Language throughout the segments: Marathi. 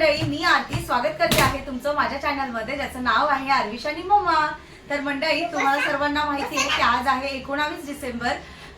मंडळी मी आरती स्वागत करते आहे तुमचं माझ्या चॅनलमध्ये ज्याचं नाव आहे आरविश आणि मम्मा तर मंडळी तुम्हाला सर्वांना माहिती आहे की आज आहे एकोणावीस डिसेंबर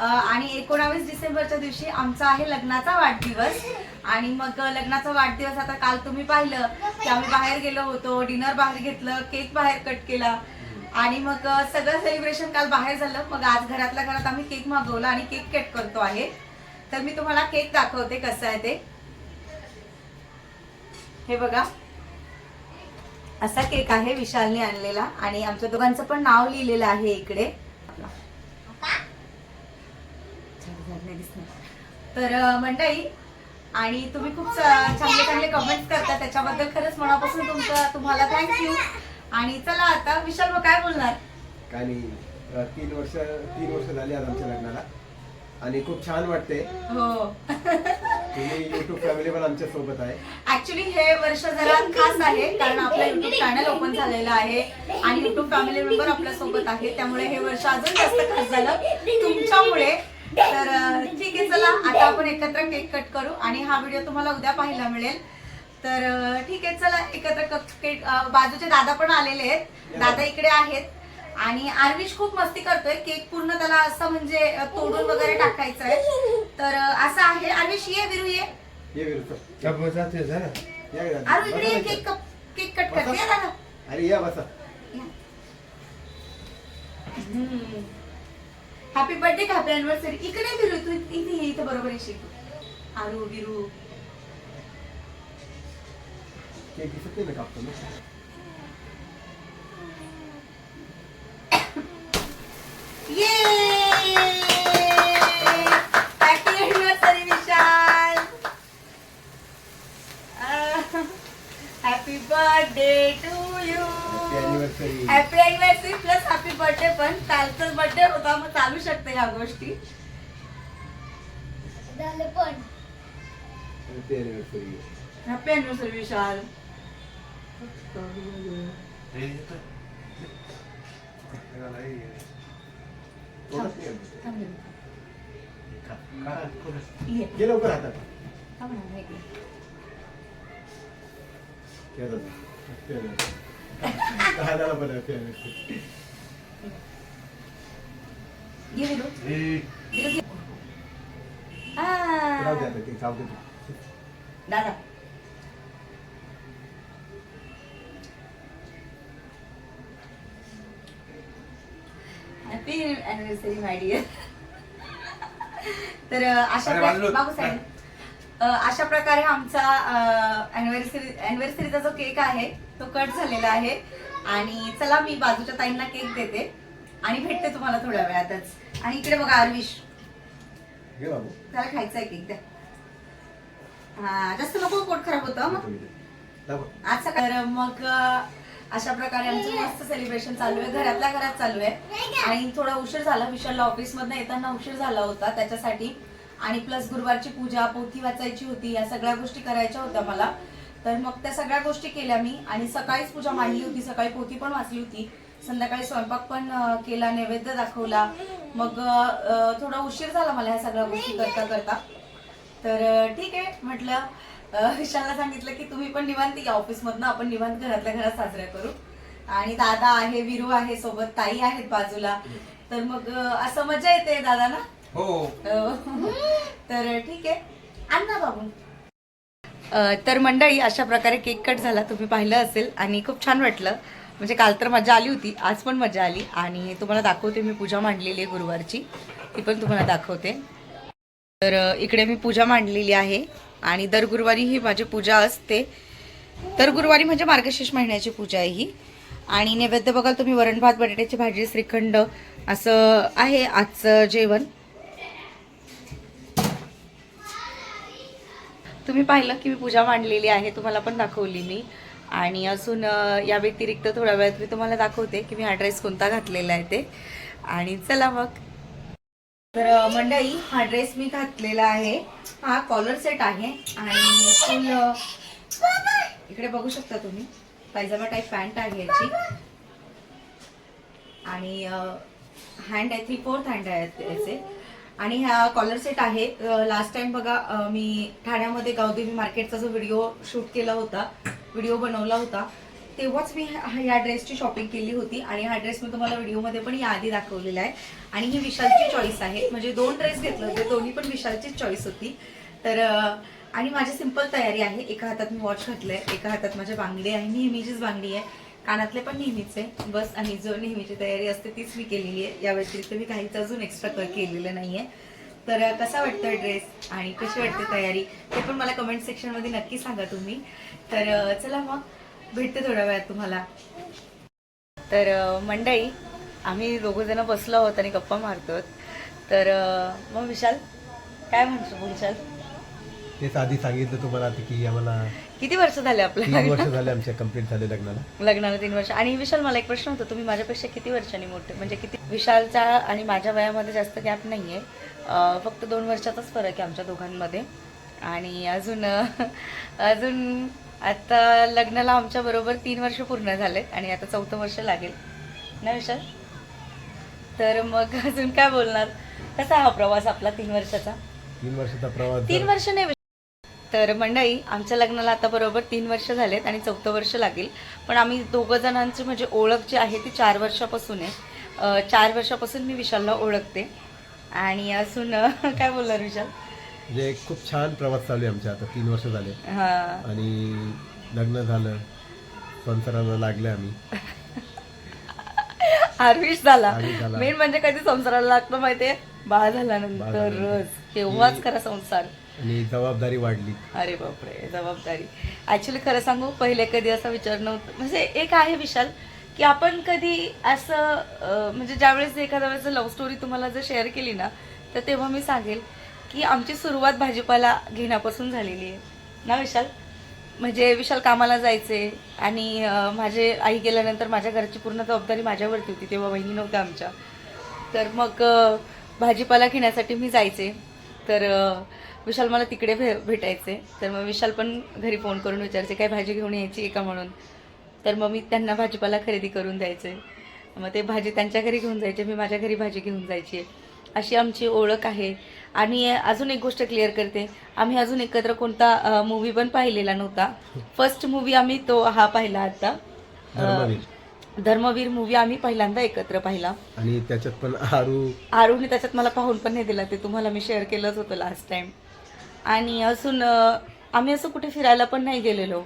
आणि एकोणावीस डिसेंबरच्या दिवशी आमचा आहे लग्नाचा वाढदिवस. आणि मग लग्नाचा वाढदिवस आता काल तुम्ही पाहिलं की आम्ही बाहेर गेलो होतो डिनर बाहेर घेतलं केक बाहेर कट केला. आणि मग सगळं सेलिब्रेशन काल बाहेर झालं. मग आज घरातल्या घरात आम्ही केक मागवला आणि केक कट करतो आहे. तर मी तुम्हाला केक दाखवते कसं आहे ते. हे बघा. असा केक आहे विशालने आणलेला आणि आमच्या दोघांचं पण नाव लिहिलेलं आहे इकडे. तर अं, मंडळी आणि तुम्ही खूप चांगले चांगले कमेंट्स करता. त्याच्याबद्दल खरंच मनापासून तुमचं तुम्हाला थँक्यू आणि चला आता विशाल मग काय बोलणार? काय नाही. तीन वर्ष तीन वर्ष झाली आज आमच्या लग्नाला. आणि खूप छान वाटते हो. तुम्ही युट्यूब फॅमिली आमच्यासोबत आहे. ऍक्च्युली हे वर्ष जरा खास आहे कारण आपलं युट्यूब चॅनल ओपन झालेलं आहे आणि युट्यूब फॅमिली मेंबर आपल्यासोबत आहे. त्यामुळे हे वर्ष अजून जास्त खास झालं. तुमच्यामुळे. तर ठीक आहे चला आता आपण एकत्र केक कट करू आणि हा व्हिडिओ तुम्हाला उद्या पाहायला मिळेल. तर ठीक आहे चला एकत्र कप केक बाजूचे दादा पण आलेले आहेत. दादा इकडे आहेत. आणि आर्विश खूप मस्ती करतोय. केक पूर्ण त्याला असं म्हणजे तोडून वगैरे टाकायचं आहे तर असं आहे. आर्विश ये विरू ये. इकडे केक कप केक कट करते या दादा. अरे या बसा. हॅपी बर्थडे हॅपी अॅनिव्हर्सरी इकडे फिरू तू इथे ये, इथे बरोबर येशील तू. आरू बिरू केक दिसत नाही कापतो ना ये happy anniversary Vishal happy birthday to you Happy anniversary. Happy anniversary plus happy birthday पण कालचाच बर्थडे होता मग चालू शकते ह्या गोष्टी. हॅपी अॅनिव्हर्सरी विशाल तोडत नाही आम्ही. थांब रे. ये. ये लवकर हातात हे. दादाला घे. राहू दे. आता, केक जाऊ दे तू. दादा हॅपी अॅनिव्हर्सरी माय डिअर तर अशा अरे, प्र- वाजलो. बाबू साहेब अ, अशा प्रकारे आमचा अॅनिव्हर्सरी अॅनिव्हर्सरीचा जो केक आहे तो कट झालेला आहे. आणि चला मी बाजूच्या ताईंना केक देते. आणि भेटते तुम्हाला थोड्या वेळातच. आणि इकडे बघा बाबू. त्याला खायचा आहे केक द्या. हा जास्त नको पोट खराब होतं मग. आज सकाळ मग अशा प्रकारे आमचं मस्त सेलिब्रेशन चालू आहे. घरातल्या घरात चालू आहे. आणि थोडा उशीर झाला विशालला ऑफिस मधनं येताना उशीर झाला होता त्याच्यासाठी. आणि प्लस गुरुवारची पूजा पोथी वाचायची होती या सगळ्या गोष्टी करायच्या होत्या मला. तर मग त्या सगळ्या गोष्टी केल्या मी. आणि सकाळीच पूजा मांडली होती सकाळी पोथी पण वाचली होती. संध्याकाळी स्वयंपाक पण केला नैवेद्य दाखवला. मग थोडा उशीर झाला मला ह्या सगळ्या गोष्टी करता करता. तर ठीक आहे म्हटलं. विशालला सांगितलं की तुम्ही पण निवांत या ऑफिस मधनं आपण निवांत घरातल्या घरात साजऱ्या करू. आणि दादा आहे विरू आहे सोबत ताई आहेत बाजूला. तर मग असं मजा येते दादा ना हो तर ठीक आहे. आण ना बाबू तर मंडळी अशा प्रकारे केक कट झाला. तुम्ही पाहिलं असेल आणि खूप छान वाटलं. म्हणजे काल तर मजा आली होती आज पण मजा आली. आणि तुम्हाला दाखवते मी पूजा मांडलेली आहे गुरुवारची. ती पण तुम्हाला दाखवते. तर इकडे मी पूजा मांडलेली आहे आणि दर गुरुवारी ही माझी पूजा असते. दर गुरुवारी म्हणजे मार्गशीर्ष महिन्याची पूजा आहे ही. आणि नैवेद्य बघाल तुम्ही वरण भात बटाट्याची भाजी श्रीखंड असं आहे आजचं जेवण. तुम्ही पाहिलं की मी पूजा मांडलेली आहे तुम्हाला पण दाखवली मी. आणि अजून या व्यतिरिक्त थोड्या वेळात मी तुम्हाला दाखवते की मी हा ड्रेस कोणता घातलेला आहे ते. आणि चला मग. तर मंडई हा ड्रेस मी घातलेला आहे. हा कॉलर सेट आहे आणि फुल इकडे बघू शकता तुम्ही. पायजामा टाईप पॅन्ट आहे याची. आणि हँड आहे थ्री फोर्थ हँड आहे याचे. आणि हा कॉलर सेट आहे. लास्ट टाइम बघा मी ठाण्यामध्ये गावदेवी मार्केटचा जो व्हिडिओ शूट केला होता व्हिडिओ बनवला होता तेव्हाच मी या ड्रेसची शॉपिंग केली होती आणि हा ड्रेस मी तुम्हाला व्हिडिओमध्ये पण याआधी दाखवलेला आहे. आणि ही विशालची चॉईस आहे. म्हणजे दोन ड्रेस घेतले होते दोन्ही पण विशालचीच चॉईस होती. तर आणि माझी सिंपल तयारी आहे. एका हातात मी वॉच घातलंय एका हातात माझ्या बांगडी आहे. नेहमीचीच बांगडी आहे. कानातले पण नेहमीच आहे. बस आणि जो नेहमीची तयारी असते तीच मी केलेली आहे. या व्यतिरिक्त मी काहीच अजून एक्स्ट्रा केलेलं नाहीये. तर कसा वाटतोय ड्रेस आणि कशी वाटते तयारी ते पण मला कमेंट सेक्शनमध्ये नक्की सांगा तुम्ही. तर चला मग. भेटते थोड्या वेळात तुम्हाला. तर अं, मंडळी आम्ही दोघं जण बसलो आहोत आणि गप्पा मारतो तर मग विशाल काय म्हणतो विशाल? तेच आधी सांगितलं तुम्हाला की आम्हाला किती वर्ष झाले तीन आपल्याला वर्ष झाले आमच्या कंप्लीट झाले लग्नाला. लग्नाला तीन वर्ष. आणि विशाल मला एक प्रश्न होता तुम्ही माझ्यापेक्षा किती वर्षांनी मोठे? म्हणजे किती? विशालचा आणि माझ्या वयामध्ये जास्त गॅप नाहीये. अं, फक्त दोन वर्षाचाच फरक आहे आमच्या दोघांमध्ये. आणि अजून अजून आता लग्नाला आमच्या बरोबर तीन वर्ष पूर्ण झालेत आणि आता चौथं वर्ष लागेल. ना विशाल? तर मग अजून काय बोलणार? कसा हा प्रवास आपला तीन वर्षाचा? तीन वर्षाचा प्रवास तीन. वर्ष नाही तर मंडळी आमच्या लग्नाला आता बरोबर तीन वर्ष झालेत आणि चौथं वर्ष लागेल. पण आम्ही दोघं जणांची म्हणजे ओळख जी आहे ती चार वर्षापासून आहे. चार वर्षापासून मी विशालला ओळखते. आणि अजून काय बोलणार विशाल? म्हणजे खूप छान प्रवास चालू आहे आमच्या. आता तीन वर्ष झाले. हा. आणि लग्न झालं. संसाराला लागले आम्ही. आरविश झाला. आरविश झाला. मेन म्हणजे कधी संसाराला लागतं माहितीये? बाळ झाल्यानंतरच झाल्यानंतर. तेव्हाच खरा संसार. आणि जबाबदारी वाढली. अरे बापरे जबाबदारी. ऍक्च्युली खरं सांगू पहिले कधी असा विचार नव्हता. म्हणजे एक आहे विशाल की आपण कधी असं अं, म्हणजे ज्यावेळेस एखाद्या वेळेस लव्ह स्टोरी तुम्हाला जर शेअर केली ना तर तेव्हा मी सांगेल की आमची सुरुवात भाजीपाला घेण्यापासून झालेली आहे. ना विशाल? म्हणजे विशाल कामाला जायचे आणि माझे आई गेल्यानंतर माझ्या घरची पूर्ण जबाबदारी माझ्यावरती होती तेव्हा बहिणी नव्हत्या आमच्या. तर मग भाजीपाला घेण्यासाठी मी जायचे. तर विशाल मला तिकडे भे भेटायचे. तर मग विशाल पण घरी फोन करून विचारायचे काय भाजी घेऊन यायची आहे का म्हणून? तर मग मी त्यांना भाजीपाला खरेदी करून द्यायचे. मग ते भाजी त्यांच्या घरी घेऊन जायचे मी माझ्या घरी भाजी घेऊन जायची. अशी आमची ओळख आहे. आणि अजून एक गोष्ट क्लिअर करते. आम्ही अजून एकत्र कोणता मूवी पण पाहिलेला नव्हता. फर्स्ट मूवी आम्ही तो हा पाहिला आता. धर्मवीर. मूवी आम्ही पहिल्यांदा एकत्र पाहिला. आणि त्याच्यात पण आरू. आरुने त्याच्यात मला पाहून पण नाही दिला ते तुम्हाला मी शेअर केलंच होतं लास्ट टाइम आणि अजून आम्ही असं कुठे फिरायला पण नाही गेलेलो.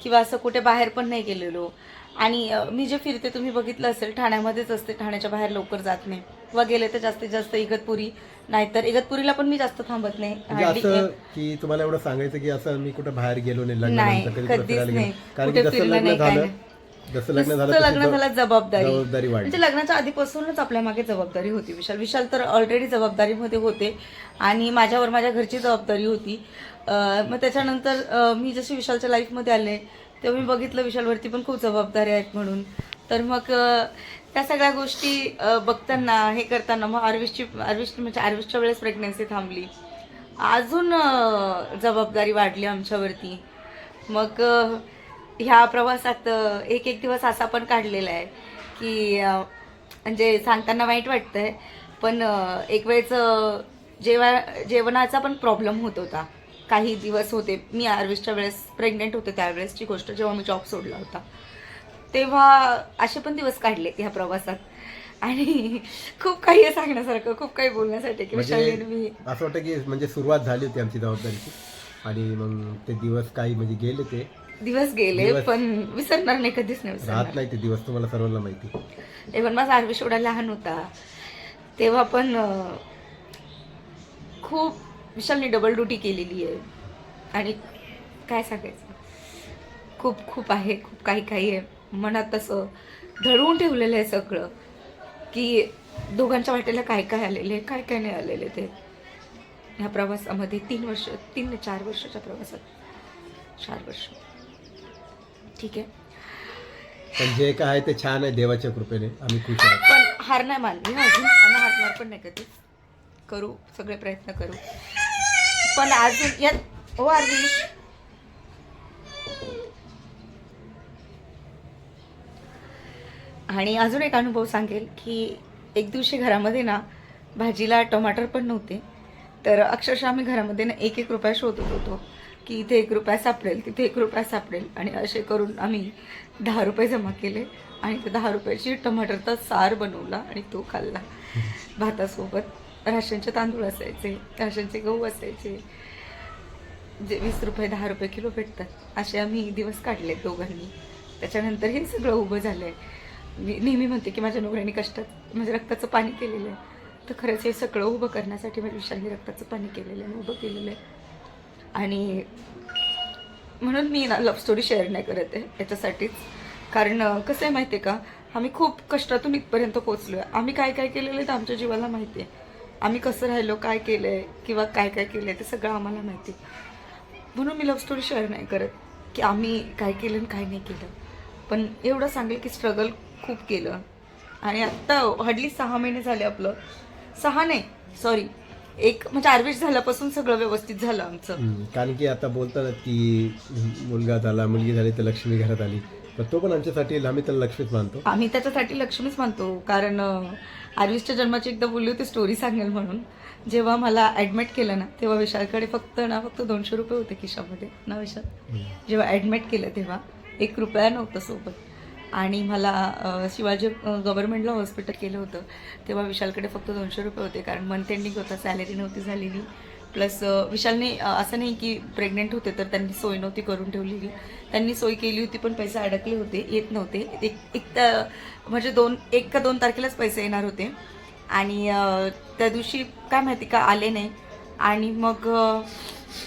किंवा असं कुठे बाहेर पण नाही गेलेलो. आणि मी जे फिरते तुम्ही बघितलं असेल ठाण्यामध्येच असते ठाण्याच्या बाहेर लवकर जात नाही. किंवा गेले तर जास्तीत जास्त इगतपुरी. नाहीतर इगतपुरीला पण मी जास्त थांबत नाही. म्हणजे असं की तुम्हाला एवढं सांगायचं की असं मी कुठं बाहेर गेलो नाही नाही, लग्नानंतर कधी कुठं कधीच फिरायला नाही. गेलो कारण की कुठे जसं फिरलं लग्न नाही, काय झालं नाही. जसं लग्न झालं नुसतं तशी लग्न झालं जबाबदारी. जबाबदारी वाढली. म्हणजे लग्नाच्या आधीपासूनच आपल्या मागे जबाबदारी होती विशाल. विशाल तर ऑलरेडी जबाबदारीमध्ये होते आणि माझ्यावर माझ्या घरची जबाबदारी होती. अं, मग त्याच्यानंतर अं, मी जशी विशालच्या लाईफमध्ये आले तेव्हा मी बघितलं विशालवरती पण खूप जबाबदाऱ्या आहेत म्हणून. तर मग अं, त्या सगळ्या गोष्टी बघताना हे करताना मग आरविशची आरविश म्हणजे आरविशच्या वेळेस प्रेग्नन्सी थांबली. अजून जबाबदारी वाढली आमच्यावरती. मग ह्या प्रवासात एक एक दिवस असा पण काढलेला आहे की म्हणजे सांगताना वाईट वाटतं आहे पण एक वेळेचं जेवा जेवणाचा पण प्रॉब्लेम होत होता. काही दिवस होते. मी आरविसच्या वेळेस प्रेग्नेंट होते त्यावेळेसची गोष्ट जेव्हा मी जॉब सोडला होता. तेव्हा असे पण दिवस काढले ह्या प्रवासात. आणि खूप काही आहे सांगण्यासारखं खूप काही बोलण्यासाठी की म्हणजे विशाल मी असं वाटतं की म्हणजे सुरुवात झाली होती आमची जबाबदारीची. आणि मग ते दिवस काही म्हणजे गेले ते. दिवस गेले दिवस- पण विसरणार नाही कधीच नाही विसरणार. राहत नाही ते दिवस तुम्हाला सर्वांना माहिती. इव्हन माझा आरविश एवढा लहान होता. तेव्हा पण अं, खूप विशालने डबल ड्युटी केलेली आहे. आणि काय सांगायचं? खूप खूप आहे खूप काही काही आहे. मनात तसं धडवून ठेवलेलं आहे सगळं की दोघांच्या वाटेला काय काय आलेले काय काय नाही आलेले ते. ह्या प्रवासामध्ये तीन वर्ष तीन चार वर्षाच्या प्रवासात. चार वर्ष. ठीक आहे. पण जे काय ते छान आहे देवाच्या कृपेने. आम्ही खुश आहोत. पण हार नाही मानली हा अजून? आणि हारणार पण नाही कधी. करू सगळे प्रयत्न करू. पण अजून यात ओ आरविश आणि अजून एक अनुभव सांगेल की एक दिवशी घरामध्ये ना भाजीला टमाटर पण नव्हते. तर अक्षरशः आम्ही घरामध्ये ना एक एक रुपया शोधत होतो की इथे एक रुपया सापडेल तिथे एक रुपया सापडेल. आणि असे करून आम्ही दहा रुपये जमा केले आणि त्या दहा रुपयाची टमाटरचा सार बनवला आणि तो खाल्ला. भातासोबत राशनचे तांदूळ असायचे राशनचे गहू असायचे. जे वीस रुपये दहा रुपये किलो भेटतात असे आम्ही दिवस काढले दोघांनी. त्याच्यानंतर हे सगळं उभं झालं आहे मी नेहमी म्हणते की माझ्या नवऱ्याने कष्टात म्हणजे रक्ताचं पाणी केलेलं आहे. तर खरंच हे सगळं उभं करण्यासाठी माझ्या विशालने रक्ताचं पाणी केलेलं आहे उभं केलेलं आहे. आणि म्हणून मी ना लव्ह स्टोरी शेअर नाही करत आहे याच्यासाठीच. कारण कसं आहे माहिती आहे का? आम्ही खूप कष्टातून इथपर्यंत पोचलो आहे आम्ही काय काय केलेलं आहे ते आमच्या जीवाला माहिती आहे. आम्ही कसं राहिलो काय केलं आहे किंवा काय काय केलं आहे ते सगळं आम्हाला माहिती आहे. म्हणून मी लव्ह स्टोरी शेअर नाही करत की आम्ही काय केलं आणि काय नाही केलं. पण एवढं सांगेल की स्ट्रगल खूप केलं. आणि आत्ता हडली सहा महिने झाले आपलं. सहा नाही सॉरी एक म्हणजे आर्विश झाल्यापासून सगळं व्यवस्थित झालं आमचं. हम्म, कारण की आता बोलतात की मुलगा झाला मुलगी झाली तर लक्ष्मी घरात आली. पण तो पण आमच्यासाठी आम्ही त्याला लक्ष्मीच मानतो. आम्ही त्याच्यासाठी लक्ष्मीच मानतो. कारण अं, आर्विसच्या जन्माची एकदा बोलली होती स्टोरी सांगेल म्हणून. जेव्हा मला ॲडमिट केलं ना तेव्हा विशालकडे फक्त ना फक्त दोनशे रुपये होते खिशामध्ये. ना विशाल? जेव्हा ॲडमिट केलं तेव्हा एक रुपया नव्हतं सोबत. आणि मला शिवाजी गव्हर्नमेंटला हॉस्पिटल केलं होतं. तेव्हा विशालकडे फक्त दोनशे रुपये होते कारण मंथ एंडिंग होता सॅलरी नव्हती झालेली. प्लस विशालने असं नाही की प्रेग्नेंट होते तर त्यांनी सोय नव्हती करून ठेवलेली. त्यांनी सोय केली होती पण पैसे अडकले होते येत नव्हते. एक एक त- म्हणजे दोन एक का दोन तारखेलाच पैसे येणार होते. आणि त्या दिवशी काय माहिती का आले नाही. आणि मग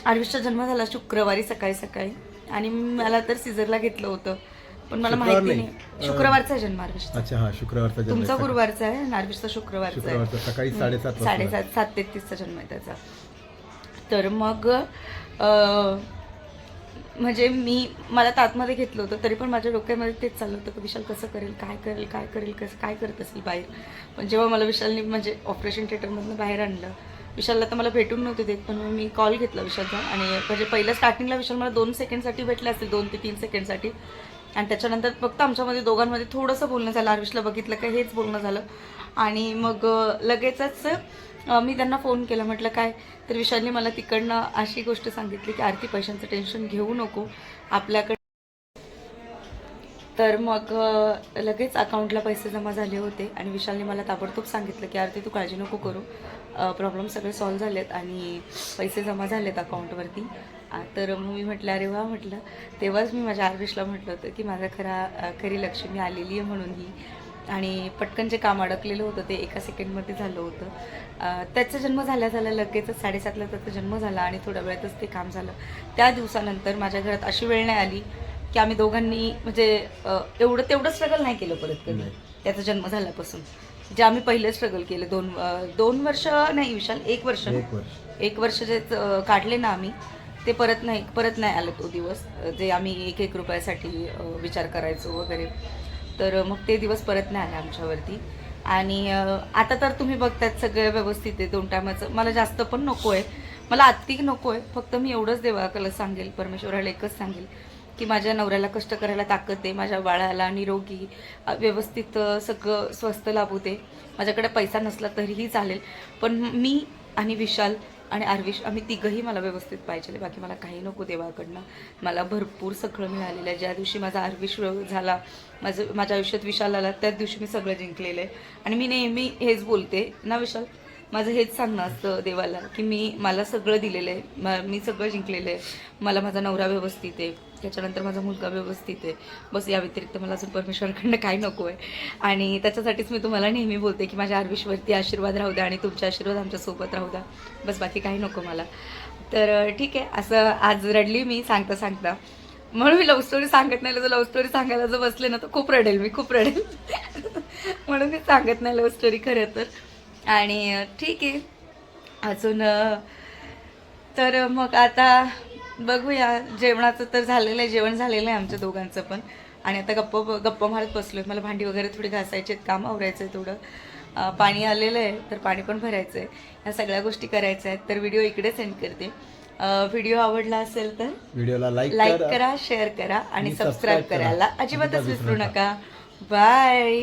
अं, जन्म झाला शुक्रवारी सकाळी सकाळी. आणि मला तर सिझरला घेतलं होतं. पण मला शुक्रवार माहिती नाही. नाही. शुक्रवारचा आहे जन्म आर्विसचा अच्छा हा शुक्रवारचा जन्म तुमचा आहे. गुरुवारचा आहे आर्विसचा शुक्रवारचा आहे. शुक्रवारचा सकाळी साडेसात वाजता. साडेसात सात तेहतीसचा जन्म आहे त्याचा. तर मग अं, म्हणजे मी मला तातमध्ये घेतलं होतं तरी पण माझ्या डोक्यामध्ये तेच चाललं होतं की विशाल कसं करेल काय करेल काय करेल कसं काय करत असेल बाहेर. पण जेव्हा मला विशालने म्हणजे ऑपरेशन थिएटरमधनं बाहेर आणलं विशालला तर मला भेटून नव्हते देत पण मग मी कॉल घेतला विशालचा. आणि म्हणजे पहिल्या स्टार्टिंगला विशाल मला दोन सेकंडसाठी भेटले असतील दोन ते तीन सेकंडसाठी. आणि त्याच्यानंतर फक्त आमच्यामध्ये दोघांमध्ये थोडंसं बोलणं झालं. आरुषला बघितलं का हेच बोलणं झालं. आणि मग लगेचच मी त्यांना फोन केला. म्हटलं काय? तर विशालने मला तिकडनं अशी गोष्ट सांगितली की आरती पैशांचं टेन्शन घेऊ नको. आपल्याकडे तर मग लगेच अकाउंटला पैसे जमा झाले होते आणि विशालने मला ताबडतोब सांगितलं की आरती तू काळजी नको करू. प्रॉब्लेम सगळे सॉल्व्ह झालेत आणि पैसे जमा झालेत अकाउंटवरती तर मग मी म्हटलं अरे वा म्हटलं. तेव्हाच मी माझ्या आर्विशला म्हटलं होतं की माझा खरा खरी लक्ष्मी आलेली आहे म्हणून ही. आणि पटकन जे काम अडकलेलं होतं ते एका सेकंडमध्ये झालं होतं. त्याचा जन्म झाल्या झाल्या लगेचच साडेसातला त्याचा जन्म झाला आणि थोड्या वेळातच ते काम झालं. त्या दिवसानंतर माझ्या घरात अशी वेळ नाही आली की आम्ही दोघांनी म्हणजे एवढं तेवढं स्ट्रगल नाही केलं परत कधी. त्याचा जन्म झाल्यापासून. जे आम्ही पहिले स्ट्रगल केले दोन दोन वर्ष नाही विशाल एक वर्ष? एक वर्ष. जे काढले ना आम्ही ते परत नाही परत नाही आलं तो दिवस. जे आम्ही एक एक रुपयासाठी विचार करायचो वगैरे. तर मग ते दिवस परत नाही आले आमच्यावरती. आणि आता तर तुम्ही बघतात सगळं व्यवस्थित आहे दोन टायमाचं मला जास्त पण नको आहे. मला आत्तिक नको आहे. फक्त मी एवढंच देवाला सांगेल परमेश्वराला एकच सांगेल की माझ्या नवऱ्याला कष्ट करायला ताकद आहे माझ्या बाळाला निरोगी व्यवस्थित सगळं स्वस्त लाभू दे. माझ्याकडे पैसा नसला तरीही चालेल. पण मी आणि विशाल आणि आर्विश आम्ही तिघंही मला व्यवस्थित पाहिजे बाकी मला काही नको देवाकडनं. मला भरपूर सगळं मिळालेलं आहे. ज्या दिवशी माझा आर्विश झाला माझं माझ्या आयुष्यात विशाल आला त्याच दिवशी मी सगळं जिंकलेलं आहे. आणि मी नेहमी हेच बोलते ना विशाल? माझं हेच सांगणं असतं देवाला की मी मला सगळं दिलेलं आहे. मी सगळं जिंकलेलं आहे. मला माझा नवरा व्यवस्थित आहे. त्याच्यानंतर माझा मुलगा व्यवस्थित आहे. बस या व्यतिरिक्त मला अजून परमेश्वराकडनं काय नको आहे. आणि त्याच्यासाठीच मी तुम्हाला नेहमी बोलते की माझ्या आर्विशवरती आशीर्वाद राहू द्या आणि तुमचे आशीर्वाद आमच्यासोबत राहू द्या. बस बाकी काही नको मला. तर ठीक आहे. असं आज रडली मी सांगता सांगता. म्हणून मी लव्ह स्टोरी सांगत नाही जर लव्ह स्टोरी सांगायला जर बसले ना तर खूप रडेल मी खूप रडेल. म्हणून मी सांगत नाही लव्ह स्टोरी खरं तर. आणि ठीक आहे. अजून तर मग आता बघूया. जेवणाचं तर झालेलं आहे जेवण झालेलं आहे आमच्या दोघांचं पण. आणि आता गप्प गप्पा मारत बसलो मला भांडी वगैरे थोडी घासायची आहेत काम आवरायचं आहे थोडं. पाणी आलेलं आहे तर पाणी पण भरायचं आहे. ह्या सगळ्या गोष्टी करायच्या आहेत तर व्हिडिओ इकडे सेंड करते. व्हिडिओ आवडला असेल तर व्हिडिओला लाईक लाईक करा शेअर करा आणि सबस्क्राईब. करायला अजिबातच अजिबात विसरू विसरू नका. बाय.